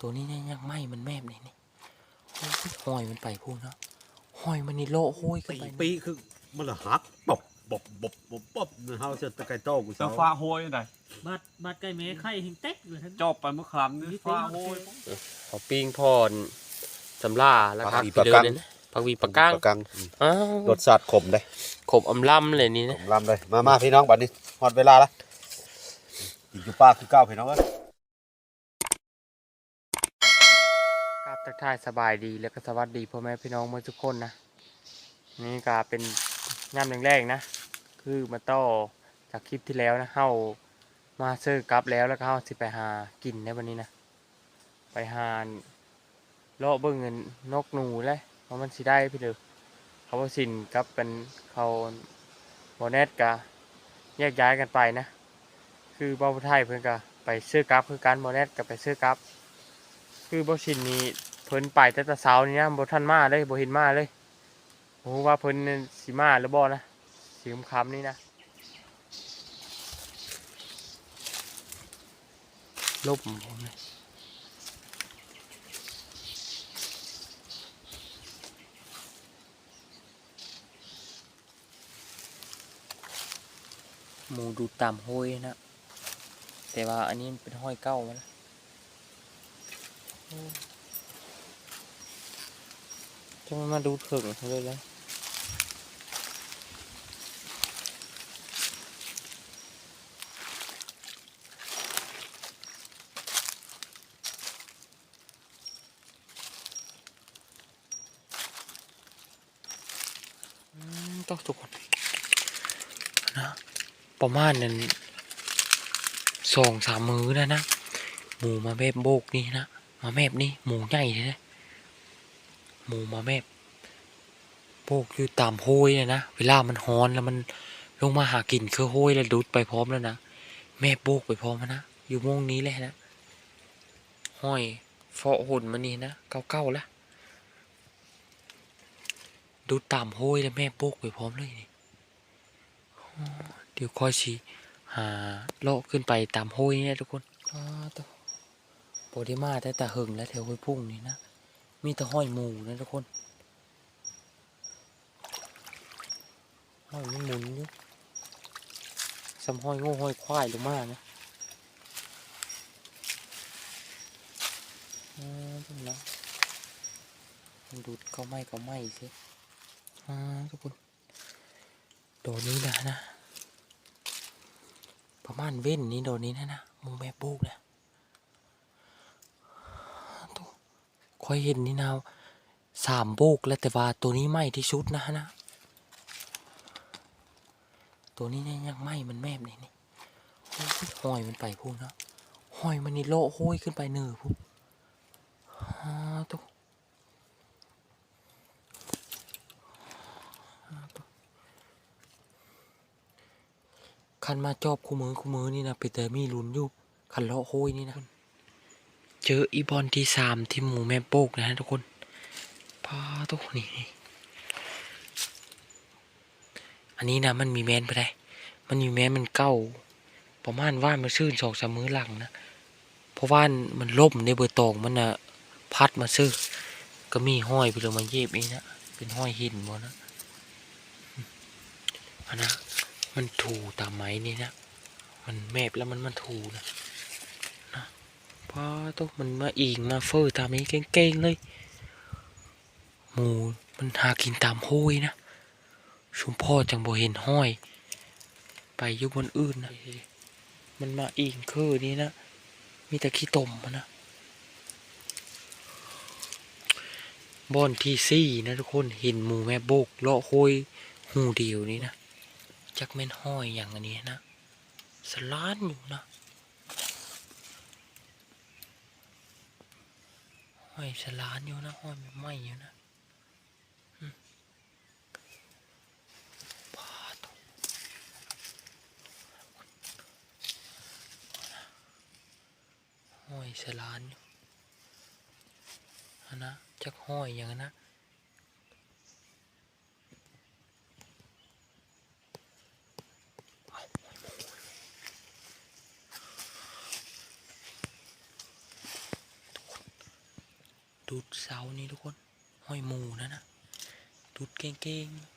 ตัวนี้เนี่ยยังไหมมันแมบเลยนี่โอ้หอยมันไปพูดเนาะหอยมันนี่โลโอ้ยกันไปปีคือมันลหักปบบบบบบบบฮบเสร็จตะไคร้โต้กูเสาฟ้าโหยจังไดบาดบาดไก่เมฆไข่หิงเต็กอยจบไปมื่อคนึงฟ้าโหยขอปิ้งพรสำลาแล้วครับพักวีปลาก้างกังรสชาติขมเลยขมอำลำเลยนี่นะอำลำเลยมามาพี่น้องบัดนี้หมดเวลาละอีกอยู่ป้าคือเก้าพี่น้องเอ้ กทายสบายดีแล้วก็สวัสดีพ่อแม่พี่น้องเมื่อทุกคนนะ นี่ก็เป็นย่ำแรกๆนะ คือมาต่อจากคลิปที่แล้วนะเฮามาเซอร์กลับแล้วแล้วก็เฮาสิไปหากินในวันนี้นะ ไปหาเลาะเบิ่งเงินนกหนูเลยเพราะมันสิได้พี่เด้อเขาว่าสินกับเป็นเขาบอแนตกะแยกย้ายกันไปนะ คือเบ้าไทยเพิ่อนก็ไปซื้อกลับคือการบอแนตกับไปซื้อกลับคือบ่สินนี้ พิ่นไปแต่แต่เช้านี่นะบ่ทันมาเลยบ่เห็นมาเลยบ่ฮู้ว่าเพิ่นสิมาหรือบ่นะสิค่ำนี่นะลบผมเลยหมูดูต่ำห้อยนะ แต่ว่าอันนี้เป็นห้อยเก้ามันะจะ มันมาดูเถิงเลยแล้วต้องทุกคนนะประมาณนั้นสองสามมือแล้นะ หมูมาแมบโบกนี่นะ มาแมบนี่หมูใหญ่เลยนะ หมูมาแมบโบกอยู่ตามห้ยเลยนะเวลามันฮอนแล้วมันลงมาหากินคือห้ยแล้วดูดไปพร้อมแล้วนะแม่โบกไปพร้อมนะอยู่โมงนี้เลยนะห้อยเฟาะหุ่นมันนี่นะเก้าๆละดูดตามห้ยแล้วแม่โบกไปพร้อมเลยนี่เดี๋ยวคอยชีหาเลาะขึ้นไปตามห้ยนี่นะทุกคนอ้าวตัวโปรดิมาแต่แต่หึงและแถวห้วยพุ่งนี่นะ มีแต่ห้อยหมูนะทุกคนห้อยมันหมุนอยู่สำห้อยง่ห้อยควายลงมานะอ่าตรงนั้นมันดูดก็ไหม้ก็ไหม้สิอ่าทุกคนโดดนี้นะนะ ประมาณเว้นนี้โดดนี้นะนะมูแม่บูกนะ ค่อยเห็นนี่นาสามโบกแล้วแต่ว่าตัวนี้ไหมที่สุดนะฮะนะ ตัวนี้เนี่ยยังไหมมันแมบนี่นี่ห้อยมันไปพูดนะห้อยมันนี่โละห้อยขึ้นไปเนือพูฮ่าตัวฮ่าตัวคันมาจอบคู่มือคู่มือนี่นะไปแต่มีลุนอยู่คันเลาะโห้อยนี่นะ เจออีบอลที่สามที่หมูแม่โปกนะฮะทุกคนพาทุกคนนี่อันนี้นะมันมีแมนไปได้ มันมีแมนมันเก้าประมาณว่ามันซื่นสองสามมื้อหลังนะ เพราะว่ามันล่มในเบอร์ตองมันนะพัดมาซื้อ ก็มีห้อยไปเลยมาเย็บเองนะเป็นห้อยหินหมดนะอันนะมันถูตามไม้นี่นะ มันแมบแล้วมันมันถูนะ พอตัวมันมาอิงมาเฟอตามนี้เก่งๆเลย หมูมันหากินตามห้วยนะ ชุมพ่อจังบ่เห็นห้อย ไปอยู่บนอื่นนะมันมาอิงคือนี่นะ มีแต่ขี้ตมมันนะบอนที่สี่นะทุกคนเห็นหมูแม่โบกเลาะห้อยหูเดียวนี่นะ จักแม่นห้อยอย่างอันนี้นะ สลานอยู่นะ อยฉลานอยู่นะห้อยไม่ไหมอยู่นะห้อยฉลานอยู่นนะจักห้อยอย่างนั้นนะ เสานี่ทุกคน ห้อยหมูนั่นนะดูดเก่งๆ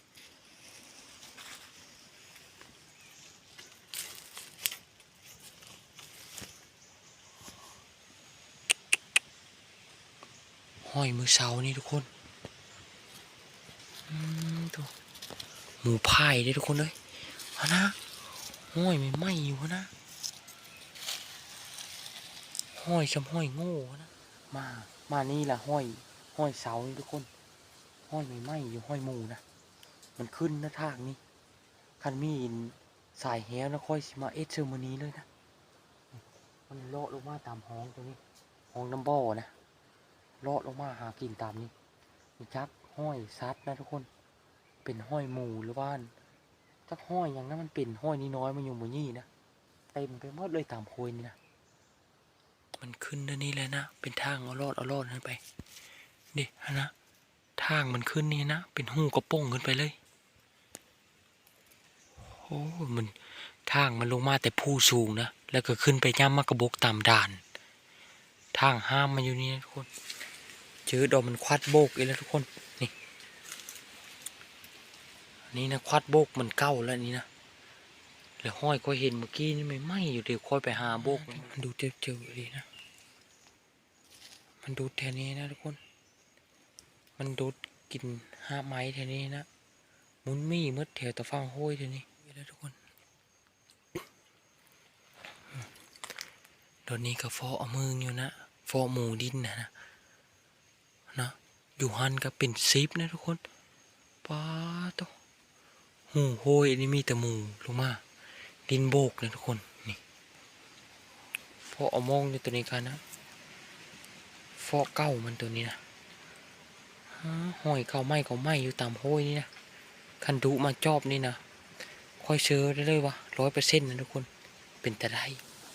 ห้อยมือเสานี่ทุกคนอืมตัวหมูพายเลยทุกคนเลยฮะนะห้อยไม่ไหมอยู่ฮะนะห้อยชำห้อยโง่นะมา มานี่ละห้อยห้อยเสานี่ทุกคน ห้อยไม่ไหมอยู่ห้อยหมูนะมันขึ้นหน้าทางนี่คันมีนสายแหวนะค่อยสิมาเอสเซอร์มานี้เลยนะมันเลาะลงมาตามห้องตัวนี้ห้องน้ำบ่อนะเลาะลงมาหากินตามนี้มีจักห้อยซัดนะทุกคน เป็นห้อยหมูหรือว่าจักห้อยอย่างนั้นมันเป็นห้อยนี้น้อยมันอยู่บนนี่นะเต็มไปหมดเลยตามโพยนี่นะ มันขึ้นด้านนี้เลยนะ เป็นทางเอารอดเอารอดขึ้นไปดิฮะนะทางมันขึ้นนี่นะ เป็นหูกระโป้งขึ้นไปเลย โอ้มันทางมันลงมาแต่ผู้สูงนะ แล้วก็ขึ้นไปย่ำมากระบกตามด่าน ทางห้ามมันอยู่นี่นะทุกคน เจอดอกมันควัดโบกอีกแล้วทุกคน นี่อันนี่นะควัดโบกมันเก้าแล้วนี่นะ แล้วห้อยก็เห็นเมื่อกี้นี่ไม่ไหมอยู่เดี๋ยวค่อยไปหาโบกมันดูเจ็บเจ็บดีนะ มันดูดแทนนี้นะทุกคน มันดูดกินห้าไม้แทนนี้นะมุนมี่มืดแถวตะฟังห้อยแทนนี้นี่แหละทุกคนตอนนี้ก็ฟอเอามืออยู่นะฟอหมูดินนะนะนะอยู่หันก็เป็นซิปนะทุกคนป้าตวหูโห้ยอันนี้มีแต่หมูลงมา ดินโบกนะทุกคน นี่ฟอเอามองในตัวนี้กันนะฟอเก้ามันตัวนี้นะฮะห้อยเก้าไม้เก้าไม้อยู่ตามห้อยนี่นะคันดุมาจอบนี่นะค่อยเชื่อได้เลยวะร้อยเปอร์เซ็นต์นะทุกคนเป็นแต่ได้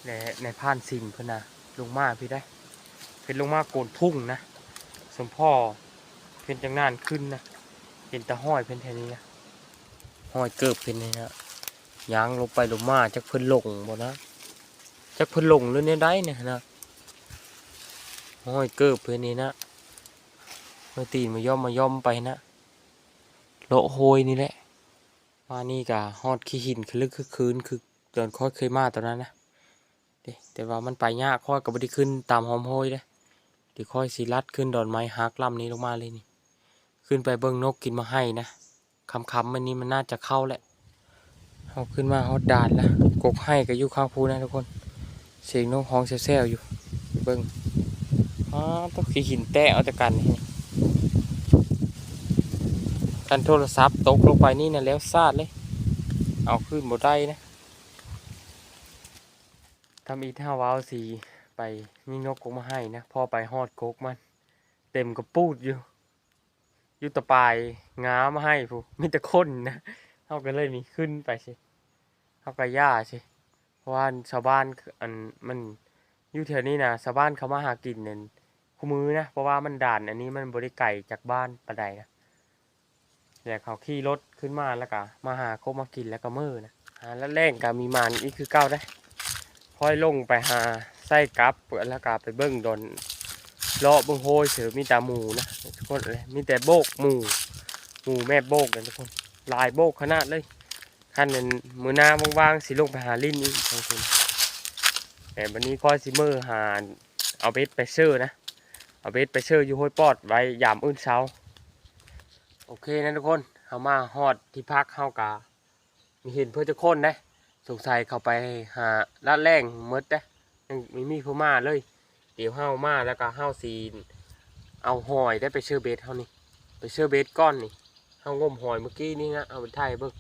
และในผ่านสิ่งเพื่นนะลงมาพี่ได้ เป็นลงมาโกนทุ่งนะสมพ่อเป็นจังนานขึ้นนะเป็นตะห้อยเป็นแทนนี้นะห้อยเกิบเป็นนี่นะ ยางลงไปลงมาจักเพิ่นหลงบ่นะจักเพิ่นหลงหรือเนี่ยได้เนี่ยนะห้อยเกิบเพิ่นนี่นะเมื่อตีนมาย่อมมาย่อมไปนะโลโหยนี่แหละมานี่กะฮอดขี้หินคือลึกคือคืนคือเดินค่อยเคยมาตอนนั้นนะเด้แต่ว่ามันไปยากค่อยกับ่ได้ขึ้นตามหอมโหยเด้เดี๋ยวค่อยสิลัดขึ้นดอนไม้ฮักลำนี้ลงมาเลยนี่ ขึ้นไปเบิ่งนกกินมาให้นะคำคำมันนี้มันน่าจะเข้าแหละ เอาขึ้นมาฮอดด่านละกกให้กับยู่ข้างภูนะทุกคน เสียงนกฮ้องแซ่ๆอยู่เบิ่งอ๋อต้องขี้หินแตะเอาแต่กันนี่กันโทรศัพท์ตกลงไปนี่นะแล้วซาดเลย เอาขึ้นบ่ได้นะทำอีท่าว้าวสีไปมีนกกกมาให้นะพอไปฮอดกกมัน เต็มกระปูดอยู่อยู่ตะปายงามาให้ผู้มีแต่คนนะ เขาก็เลยมีขึ้นไปสิเขาก็ย่าสิเพราะว่าชาวบ้านอันมันอยู่แถวนี้นะชาวบ้านเขามาหากินเนี่ยคู่มือนะเพราะว่ามันด่านอันนี้มันบริไก่จากบ้านปะใดนะแต่เขาขี่รถขึ้นมาแล้วก็มาหาโคมากินแล้วก็มือนะหาแล้วแรงก็มีมานอีกคือเก้าได้ค่อยลงไปหาไส้กับแล้วก็ไปเบิ้งดนเลาะเบิ่งโฮยเสือมีแต่หมูนะทุกคนเลยมีแต่โบกหมูหมูแม่โบกนะทุกคน ลายโบกขนาดเลยขั้นนั้นมือหน้าว่างๆสิลงไปหาลิ้นอีกทุกคนแต่วันนี้คอยสิมือหาเอาเบสไปเชื่อนะ เอาเบสไปเชื่ออยู่ห้วยปอดไว้ยามอื่นเช้า โอเคนะทุกคนเอามาฮอดที่พักเฮากะมีเห็นเพื่อจะค้นนะสงสัยเข้าไปหาลาดแรงหมดนะยังม่มีผู้มาเลย เดี๋ยวเฮามาแล้วก็เฮาซีนเอาหอยได้ไปเชื่อเบสเฮานี่ไปเชื่อเบสก้อนนี่ เฮางมหอยเมื่อกี้นี่นะเอาไปไทยเบิ่ง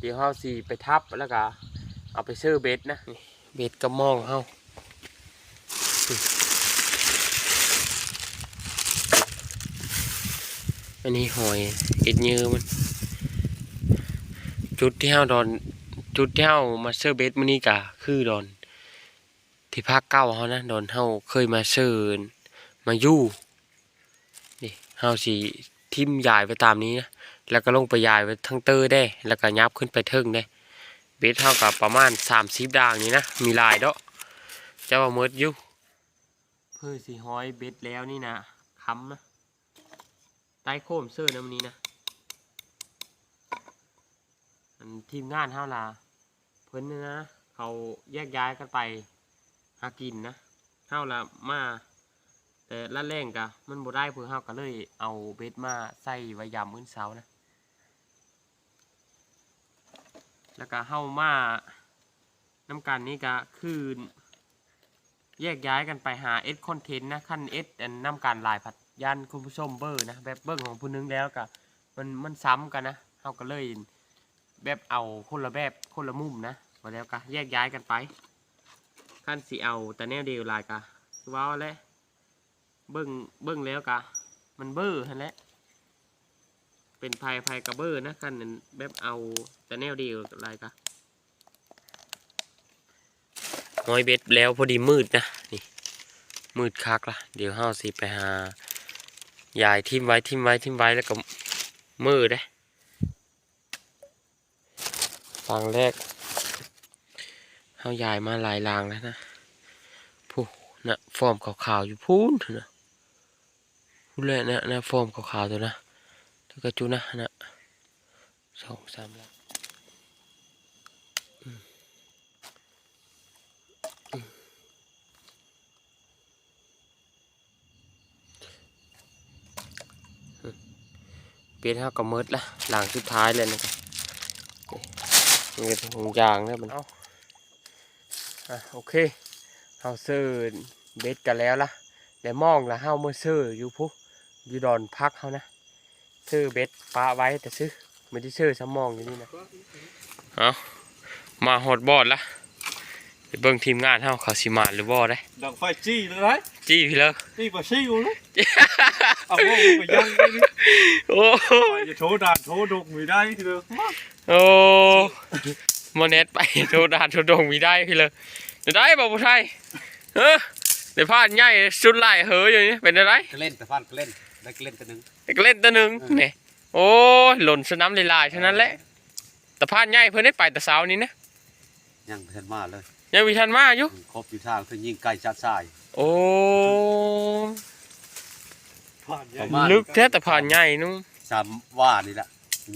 เดี๋ยวเฮาสีไปทับแล้วก็เอาไปเชื่อเบสนะเบสกระมองเฮาอันนี้หอยเอ็ดยือมัน จุดที่เฮาดอน จุดที่เฮามาเชื่อเบสมื้อนี้ก็คือดอน ที่ภาคเก้าเขานะโดนเฮาเคยมาเชิญมาอยู่นี่เฮาสิทิมยายไปตามนี้นะ แล้วก็ลงไปยายไปทั้งเตอร์ได้ แล้วก็ยับขึ้นไปเทิงได้เบสเท่ากับประมาณสามสิบด่างนี้นะมีลายเด้อเจ้าว่าเมิดอยู่เพื่อสีห้อยเบสแล้วนี่นะค้ำนะใต้โคมเสื้อนะมันนี้นะทีมงานเฮาล่ะเพิ่นนะเขาแยกย้ายกันไปหากินนะเฮาล่ะมาแต่ละแรงกะมันบ่ได้เพื่อเฮาก็เลยเอาเบ็ดมาใส่ไว้ยามมื้อเช้านะ แล้วก็เฮามาน้ำกันนี้ก็คือแยกย้ายกันไปหาเอสคอนเทนต์นะขั้นเอสน้ำการลายผัดยันคุณผู้ชมเบอร์นะแบบเบิ้งของผู้นึงแล้วก็มันมันซ้ำกันนะเฮาก็เลยแบบเอาคนละแบบคนละมุมนะมาแล้วก็แยกย้ายกันไปขั้นสิเอาแต่แนวเดียวลายกะคือว่าแล้วเบิ้งเบิ้งแล้วกะมันเบอร์หั่นแหละ เป็นภายภายกระเบอร์นะคันแบบเอาแต่แนวเดียวอะไรกะน้อยเบ็ดแล้วพอดีมืดนะนี่มืดคักละเดี๋ยวห้าสิไปหายายทิมไว้ทิมไว้ทิมไว้แล้วก็มืดได้ฟังแรกเฮายายมาหลายลางแล้วนะผู้นะฟอร์มขาวๆอยู่พูนนะพูดเลยนะนะฟอร์มขาวๆตัวนะ แล้วก็จุนะนะสองสามแล้วเปลี่ยนห้ากับมิดละหลังสุดท้ายเลยนะครับเป็นหงยางนะมันเอาอะโอเคเฮาซื้อเบ็ดกันแล้วละแต่มองละเฮาเมื่อซื้ออยู่พุอยู่ดอนพักเฮานะ ซื้อเบ็ดปลาไว้แต่ซื้อไม่ได้ซื้อสมองอยู่นี่นะเอามาหอดบอดละเบิ่งทีมงานเฮาเขาสิมาหรือบ่ได้ดังไฟจี้เลยนะจี้พี่เลยจี้มาซี่กูเลยเอาพวกมึงไปยังไปดิโอ้ไปจะโชด่านโชดกม่ได้ทีเดียโอ้โมเน็ตไปโทรดานโทรดงมีได้พี่เลยเดี๋ยวได้บ่ผู้ไทยเออเดี๋ยวพลาดง่ายสุดไล่เหออยู่นี่เป็นอะไรเล่นแต่ฟันก็เล่น ได้ก็เล่นตัวหนึงเด็กเล่นตัวหนึ่งนี่โอ้ยหล่นสนามลายๆเท่านั้นแหละแต่พลาดง่ายเพิ่นได้ไปแต่เช้านี้นะยังเพิ่นมาเลยยังมีทันมาอยู่ครบอยู่ทางเพิ่นยิงไก่ชัดทรายโอ้ผ่านยัประงมาณลึกแท้แต่ผ่านใหญ่นุ่มสามว่านี่แหละ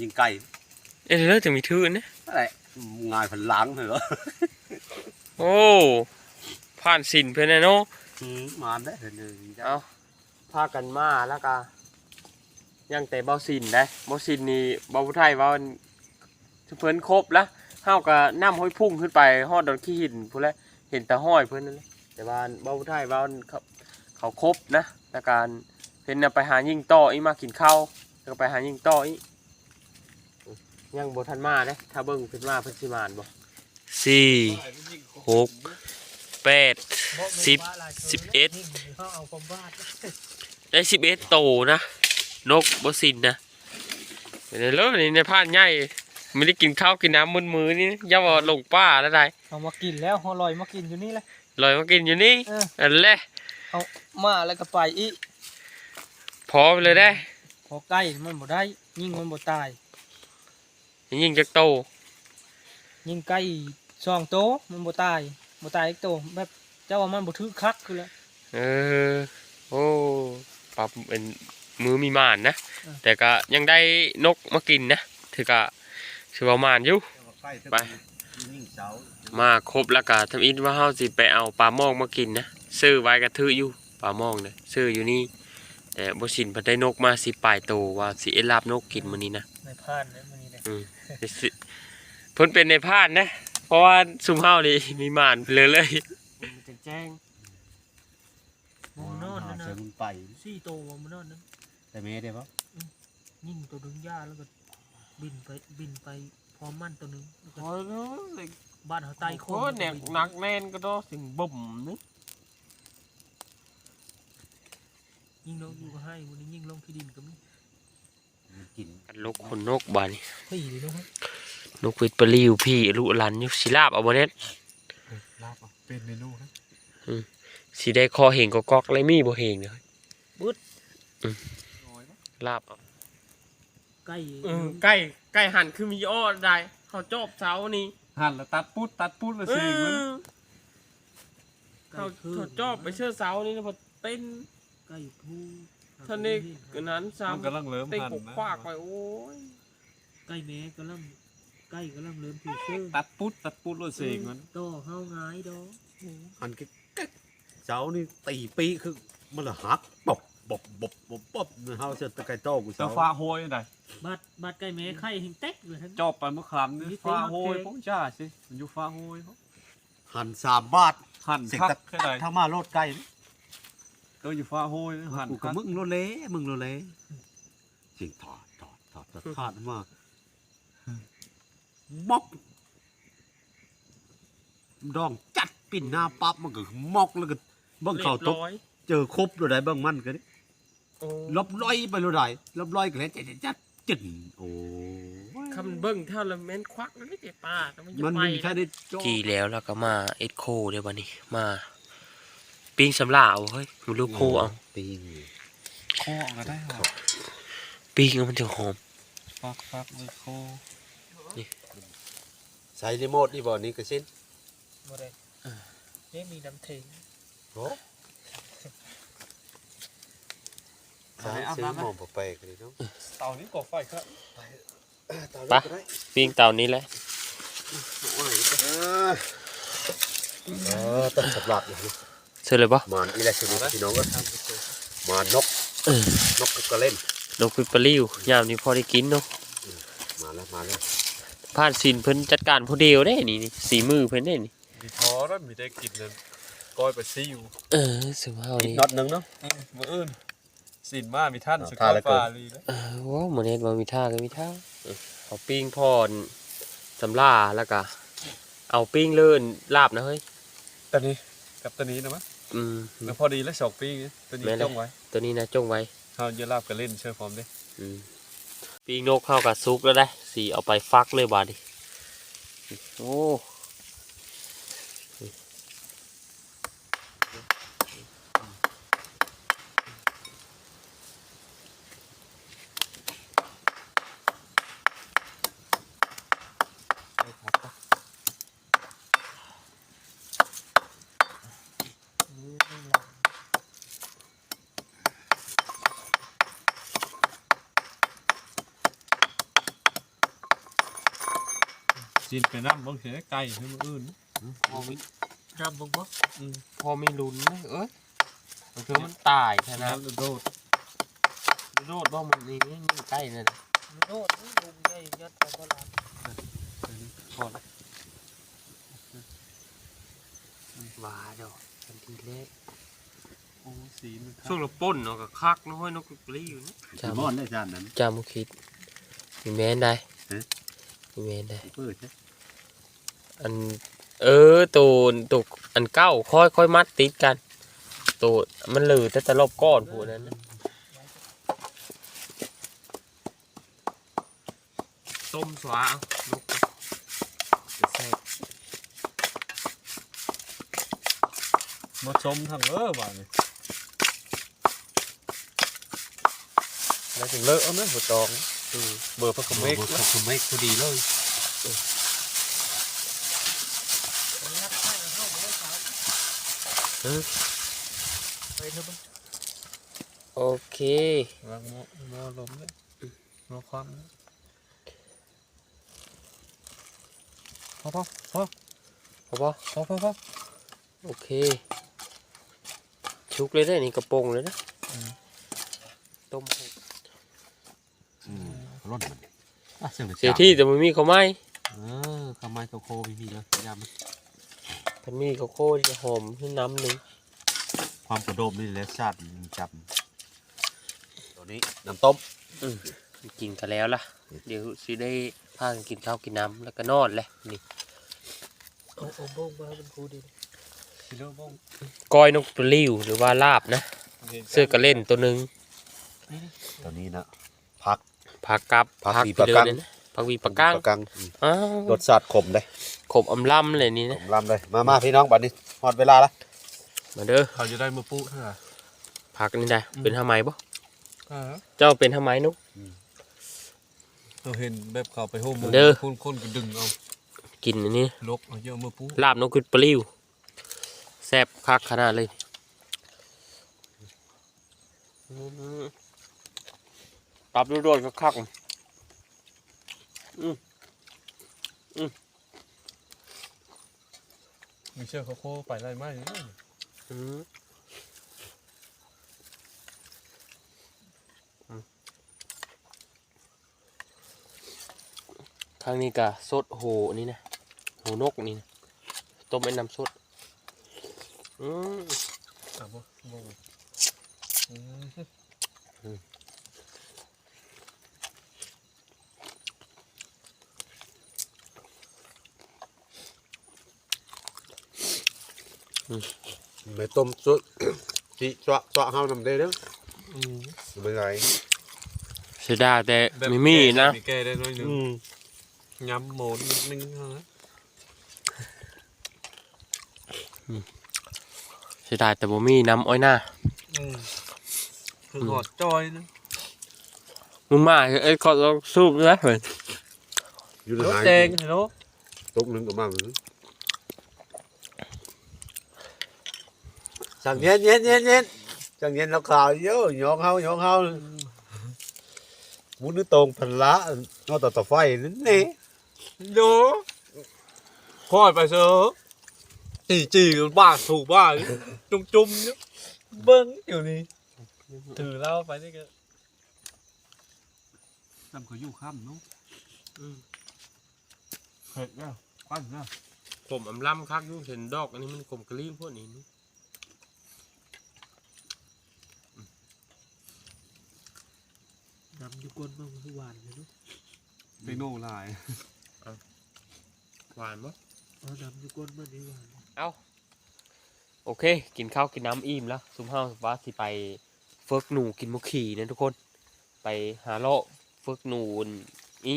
ยิงไก่เอ๊ะเลิกจะมีทื่นนะอะไรงายเพิ่นล้างเหรอโอ้ผ่านสินเพื่อนนะเนาะอืมมานได้เพิ่นเออเอาพากันมาแล้วก็ยังแต่เบาสินได้เบาสินนี่เบาผู้ไทยว่าเพิ่นครบแล้วเฮาก็น้ำห้อยพุ่งขึ้นไปฮอดดอนขี้หินพุ่นแหละเห็นแต่ห้อยเพิ่นนั่นแหละแต่ว่าเบาผู้ไทยว่าเขาเขาครบนะแต่การเห็นน่ะไปหายิงต่ออีมากินข้าวแล้วก็ไปหายิงต่ออียังบ่ทันมาเด้ถ้าเบิ่งเพิ่นมาเพิ่นสิมานบ่สี่หกแปดสิบสิบเอ็ด เขาเอาความวาดได้สิบเอ็ดโตนะ นกบสินนะในเรื่องนี้ในพานใหญ่ไม่ได้กินข้าวกินน้ำมือมือนี่อย่าว่าลงป้าแล้วได้เอามากินแล้วเขาลอยมากินอยู่นี่แหละลอยมากินอยู่นี่เอออันแหละเอามาแล้วก็ไปอีกพอไปเลยได้ พอใกล้มันบ่ได้ ยิ่งมันบ่ตาย ยิงจากโต ยิ่งใกล้สองโตวมันบ่ตายบ่ตายอีกโตวแบบเจ้าว่ามันบ่ถือคักคือแล้วเออโอ้ ปรับเป็นมือมีมานนะ แต่ก็ยังได้นกมากินนะถือก็ถือว่ามานอยู่ไปยิงเสามาครบแล้วก็ทำอินว่าเฮาสิไปเอาปลาหมองมากินนะซื้อไว้กระทืออยู่ปลาหมองเนี่ยซื้ออยู่นี่แต่บ่สินเพิ่นได้นกมาสิปลายโตว่าสิเอ็ดลาบนกกินมื้อนี้นะในพานเนี่ยมันนี่เนี่ยอืมสิเพิ่นเป็นในพานนะ เพราะว่าซุมเฮานี่มีมานเลยเลยแจ้ง มันนอนนั่นเชินะงมันไปสี่โตวมันนอนนั้นแต่เมได้ปะยิ่งตัวดึงหญ้าแล้วก็บินไปบินไปพร้อมมันตัวหนึงแล้วก็โอ้ยบ้านเขาไตโคโคตรเนี่ยหนักแน่นก็ต้องสิงบ่มนึกยิ่งลงอยู่ก็ให้วันนี้ยิ่งลงที่ดินก็มีมันกินลูกคนนกบานี่เฮ้ยดีเนาะนกวิดปลิวพี่ลุลันอยู่สิลาบเอาบ่เน็ตลาบเอาเป็นเมนูนะ สิได้คอเหงก็กอกเลยมีบ่เหงเด้อน้อยนะลาบเอาใกล้เออใกล้ใกล้หันคือมีอ้อได้เขาจอบเสานี่หั่นแล้วตัดปุ๊ดตัดปุ๊ดแล้วเอสิมันอใกล้เขาคืนเขาจอบไปเชื่อเสานี่นะพอเต้นใกล้ผู้ท่านนี่ก็นั้นซ้ำมันกำลังเริ่มเต็งหั่นปกนะควากไปโอ้ยใกล้แม่กำลังใกล้กำลังเริ่มผิวเชื่อตัดปุ๊ดตัดปุ๊ดรถเสกมันโตเฮาง่ายดอกหันกิ๊กกิ๊ก เจ้านี่ตีปีคือมันละหักบบบบบบบบบเฮาจะตะไคร้โต้กูเจ้าเจ้าฟ้าโหยได้บัดบัดใกล้แม่ไข่เฮงเต็กเลยทั้งจอบไปเมื่อครั้งนี่ฟ้าโหยพวกจ้าสิมันอยู่ฟ้าโหยเขาหันสามบาทหั่นเสกคักตะแค่ไหนถ้ามาโลดไก่นี่ก็อยู่ฟ้าโหยหั่นกูคักับกมึงโลเลมึงโลเลจริงถอดถอดถอดถอดถอดมามอกดองจัดปิ่นหน้าปั๊บมันก็มอกแล้วก็ เบิ่งเขาตก รียบร้อยเจอครบโลดได้เบิ่งมันก็ดิโอ้ลบร้อยไปโลดได้ลบร้อยก็แล้วจัดจัดจึนโอ้ยคำเบิ้งเท่าละเม้นควักแล้วไม่เจ็บปากมันจะมันไปมีแค่ได้โจ้กี่แล้วแล้วก็มาเอ็ดโคเดี๋ยววันนี้มาปิ้งสำลาเอาเฮ้ยมันลูกโคเอาปิงคอก็ได้หรอปิ้งแล้วมันจะหอม ฟักฟักมือโคใช้รีโมทนี่บ่นี่ก็สิ้นบ่ได้นี่มีน้ำเทง โอ้ใช้ซื้อหมอมไปก็ได้เนาะเตานี้ก่อไฟครับปะปิ้งเตานี้แหละเออตัดสับหลับอย่างนี้เสร็จเลยปะมานอีแลชนิดพี่น้องก็มานกเออนกก็เล่นนกพิปริวยามนี้พอได้กินเนาะมาแล้วมาแล้วผ่านสินเพิ่นจัดการผู้เดียวได้นี่นี่สีมือเพิ่นได้นี่มีท้อแล้วมีได้กินนั่น ก้อยไปซิวเออสิว่าเอาอีกนี่น็อตหนึงเนาะมืออื่นสินมามีท่านอ่าสุดท่าก้อยละเกินปลาลีแล้วเออว้าวหมอเน็ตบ่มีท่าก็มีท่าเออเอาปิ้งพรสำลาแล้วก็เอาปิ้งเลื่นลาบนะเฮ้ยตัวนี้กับตัวนี้นะมั้ยอืม แล้วพอดีแล้วสองปีไงตัวนี้แม่นเลย จ้องไว้ตัวนี้นะจงไว้เฮาจะลาบกันเล่นเชื่อพร้อมเด้อืมปิ้งนกเข้ากับซุกแล้วได้สีเอาไปฟักเลยบาดนี้โอ้ ไปน้ำบางทีไก่ให้มืออื่นพอมีน้ำบ่บ่พอมีลุ้นนะเอ้ยมันคือมันตายแค่นั้นน้ำโดดโรดว่ามันนี่นี่ใกล้เลยนะโนดนี่ลุงได้ยัดไปบ่ล่ะพอแล้วว้าดอกทันทีเล็กโอ้สีมันช่วงเราป่นเนาะกับคักน้อยนกกรีอยู่นี่จามอนได้จานนั้นจามุคิดมีแมนได้มีแมนได้เปิดนะ อันเออตัวตัวอันเก้าค่อยค่อยมัดติดกัน ตัวมันเหลือแต่ตะลบก้อนพวกนั้นนะต้มสวาเอานกจะแซ่บมาชมทางเออบ้านนี่แล้วถึงเลิกเอาไหมหัวตองอืมเบอร์พระคำเมกเขาทำไมพอดีเลย ยัดไข่เฮาบ่ได้สาว เออ ไปเถอะเบิ่งโอเควางหม้อหม้อลมเลยหม้อควันเลยพอพอพอพอปะพอพอพอโอเค ชุกเลยได้นี่กระโปรงเลยนะต้มให้อืมร่อนมันอะเสียงเสียที่แต่มันมีเขาวไหมเออทำไมโคโคไม่มีเลยยาม มันมีข้าโคตรจะหอมขึ้นน้ำหนึ่งความกระโดมนี่แหละชาติมันจำตัวนี้น้ำต้มกินกันแล้วล่ะ เดี๋ยวสิได้พากันกินข้าวกินน้ำแล้วก็นอนเลยนี่เอาเอาบ่งมาเป็นครูดีชิโร่บ้งก้อยนกปลิวหรือว่าลาบนะเสื้อกระเล่นตัวหนึ่งตัวนี้นะพักผักกับผักผักวีปปะกังนะ ผักวีปะก้างปะกังอืมอ้าวรสชาติขมเลยขมอำล่ำเลยนี่ขนะมลำเลยมามาพี่น้องบัดนี้หมดเวลาละมาเด้อเขาจะได้มาปุ๊เท่าไหร่ผักนี่ได้เป็นทำไมบ่อ่าเจ้าเป็นทำไมนุกเราเห็นแบบเขาไปโฮมเด้อคนคนก็ดึงเอากินอันนี้ลกเอาเยอะมาปุ๊ลาบนกกึดปลิวแซ่บคักขนาดเลยอืมปรับดูโดดก็คัก มีเชือกเขาโค้ไปไรไหมอืมอืมครั้งนี้ก็สดโหนี่นะโหนกนี่นะต้มเป็นน้ำสดอืมอะบ่บ่อืม ไม่ต้มสุดสิเจาะเจาะเฮานำได้เด้ออืมไม่ไรเสียดายแต่ไม่มีนะมีแก้ได้น้อยหนึงอืมย้ำโหมดนิดนึงเท่านั้นเสียดายแต่บ่มีน้ำอ้อยหน้าอืมคือหอดจอยนะมึงมาเอ้ยขอลองสูบนะเหมือนอยู่ในรถหายแดงเห็นไหมตกหนึงก็มาเลย สั่งเย็นเย็นเย็นเย็นสั่งเย็นเราข่าวเยอะยองเฮายองเฮามุนตรงพันละนอกต่อต่อไฟนั่นนี่โยคอยไปเถอะจีจีกันบ้าถูกบ้าจุ่มจุ่มๆเนี่ยเบิ้งอยู่นี่ถือเหล้าไปนี่ก็จำเขาอยู่ข้ามเนาะเผ็ดนะควันนะผมอำล่ำคักอยุ่เห็นดอกอันนี้มันกลมกระลิ่งพวกนี้นี่นำอยู่ก้นบ้างทุกวันเลยเนาะไปโน่ลายหวานปะเอานำอยู่ก้นบ้างดีกว่าเอาโอเค กินข้าวกินน้ำอิ่มแล้วซุมเฮาว่าสิไปเฟิกหนูกินมุกขี่นะทุกคน ไปหาเลาะเฟิกหนูอี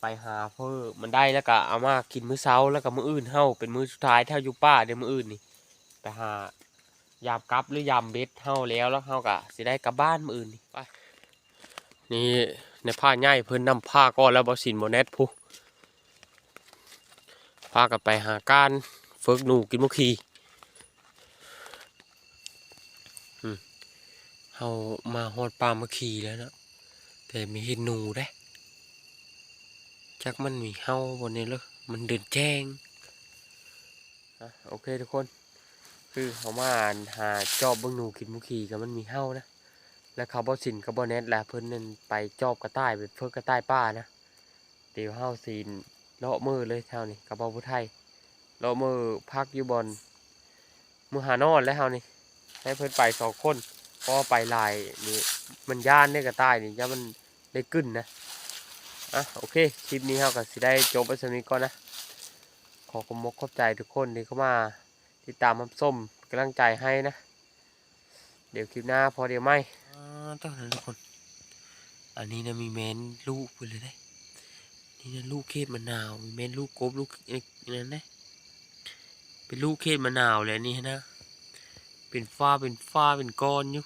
ไปหาเพื่อมันได้แล้วก็เอามากินมื้อเช้าแล้วก็มื้ออื่นเฮาเป็นมื้อสุดท้ายถ้าอยู่ป่าเดี๋ยวมื้ออื่นนี่ไปหายามกลับหรือยามเบ็ดเฮาแล้วแล้วเฮาก็สิได้กลับบ้านมื้ออื่นนี่ไป นี่ในผ้าใหญ่เพิ่นนำผ้าก่อนแล้วบ่สินบ่แนทผู้พากันไปหาการฝึกหนูกินมุกขีเฮามาฮอดป่ามุขีแล้วนะแต่มีเห็นหนูได้จักมันมีเฮาบนนี้เลยมันเดินแจ้งอะโอเคทุกคน คือเขามาหาจอบเบิ้งหนูกินมุขีกับมันมีเฮานะ แล้วเขาบอนสินกับบอนเนตแล้วเพิ่นนั่นไปจอบกระต่ายไปเพิ่งกระต่ายป้านะเดี๋ยวเฮาสินเลาะมือเลยเท่านี้กับบอผู้ไทยเลาะมือพักอยู่บนมือหานอนแล้วเฮานี่ให้เพิ่นไปสองคนเพราะว่าไปลายนี่มันย่านเนี่ยกระต่ายนี่ย่ามันได้กึ้นนะอะโอเคคลิปนี้เราก็สิได้จบไปสำนี้ก่อนนะขอขอบมกขอบใจทุกคนที่เข้ามาติดตามรับส้มกำลังใจให้นะ เดี๋ยวคลิปหน้าพอเดี๋ยวไม่ ต้องนั้นทุกคน อันนี้นะมีเมนลูกไปเลยได้ นี่นะลูกเขตมะนาว มีเมนลูกกบลูกเอ็กนั่นนะ เป็นลูกเขตมะนาวเลยนี่นะ เป็นฟ้าเป็นฟ้าเป็นก้อนอยู่